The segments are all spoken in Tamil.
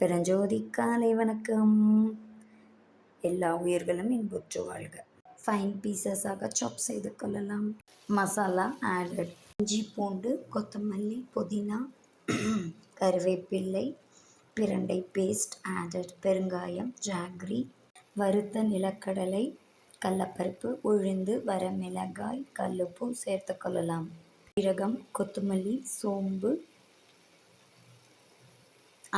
பிரஞ்சோதி காலை வணக்கம். எல்லா உயிர்களும் இன்புற்று வாழ்க. ஃபைன் பீசஸாக சாப் செய்து கொள்ளலாம். மசாலா ஆடட் இஞ்சி பூண்டு கொத்தமல்லி புதினா கருவேப்பிள்ளை பிரண்டை பேஸ்ட் ஆடட் பெருங்காயம் ஜாக்ரி வறுத்த நிலக்கடலை கடலப்பருப்பு உளுந்து வரமிளகாய் கல்லுப்பு சேர்த்து கொள்ளலாம். சீரகம் கொத்தமல்லி சோம்பு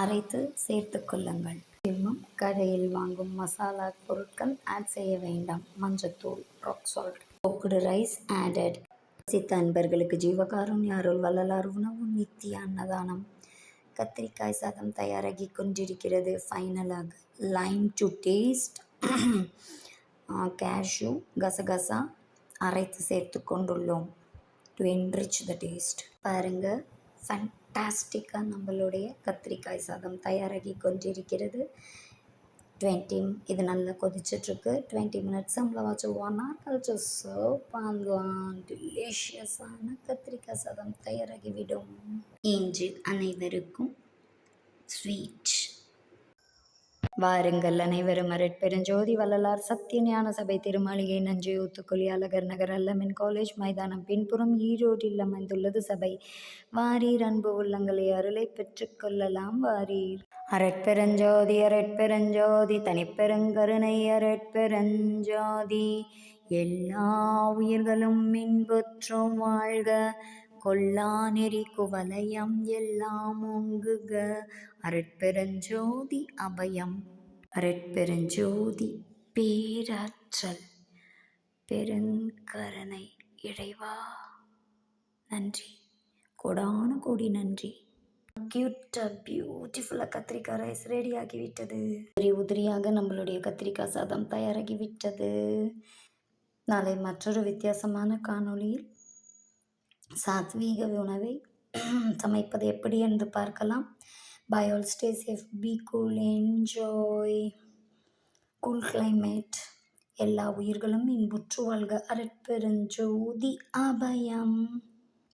அரைத்து சேர்த்து கொள்ளுங்கள். இன்னும் கடையில் வாங்கும் மசாலா பொருட்கள் ஆட் செய்ய வேண்டாம். மஞ்சத்தூள் ராக் சால்ட் கோக்குடு ரைஸ் ஆடட் சித்த அன்பர்களுக்கு ஜீவகாருண்ய அருள் வள்ளலார் உணவு நித்திய அன்னதானம். கத்திரிக்காய் சாதம் தயாராகி கொண்டிருக்கிறது. ஃபைனலாக லைம் டு டேஸ்ட் கேஷ்யூ கசகசா அரைத்து சேர்த்து கொண்டுள்ளோம். டு என்ரிச் த டேஸ்ட் பாருங்கள் ஃபண்டாஸ்டிக்காக நம்மளுடைய கத்திரிக்காய் சாதம் தயாராகி கொண்டிருக்கிறது. டுவெண்ட்டி இது நல்லா கொதிச்சிட்ருக்கு. டுவெண்ட்டி மினிட்ஸ் நம்மளை வச்சு ஒன் ஹவர் கழிச்சு சர்வ் பண்ணலாம். டெலிஷியஸான கத்திரிக்காய் சாதம் தயாராகிவிடும் இஞ்சி அனைவருக்கும் ஸ்வீட் வாருங்கள் அனைவரும் அரட்பெருஞ்சோதி வள்ளலார் சத்திய ஞான சபை திருமாளிகை நஞ்சை ஊத்துக்குழி அழகர் நகர் அல்லமின் காலேஜ் மைதானம். பின்புறம் ஈரோட்டில் அமைந்துள்ளது சபை. வாரீர் அன்பு உள்ளங்களை அருளை பெற்றுக்கொள்ளலாம் வாரீர். அரட்பெருஞ்சோதி அரட்பெருஞ்சோதி தனிப்பெருங்கருணை அரட்பெருஞ்சோதி எல்லா உயிர்களும் மின்புற்றும் வாழ்க. கொல்லா நெறி குவலயம் எல்லாம் ஓங்குக. அருட்பெருஞ்சோதி அபயம். அருட்பெருஞ்சோதி பேராற்றல். பெருங்கருணை இறைவா. நன்றி. கொடான கோடி நன்றி. க்யூட்டாக பியூட்டிஃபுல்லாக கத்திரிக்காய் ரைஸ் ரெடி ஆகிவிட்டது. உதிரி உதிரியாக நம்மளுடைய கத்திரிக்காய் சாதம் தயாராகிவிட்டது. நாளை மற்றொரு வித்தியாசமான காணொளியில் சாத்வீக உணவை சமைப்பது எப்படி என்று பார்க்கலாம். Bye all stay safe be cool enjoy cool climate எல்லா உயிர்களும் இன்புற்று வாழ்க. அரட்பெருஞ்சோதி அபயம்.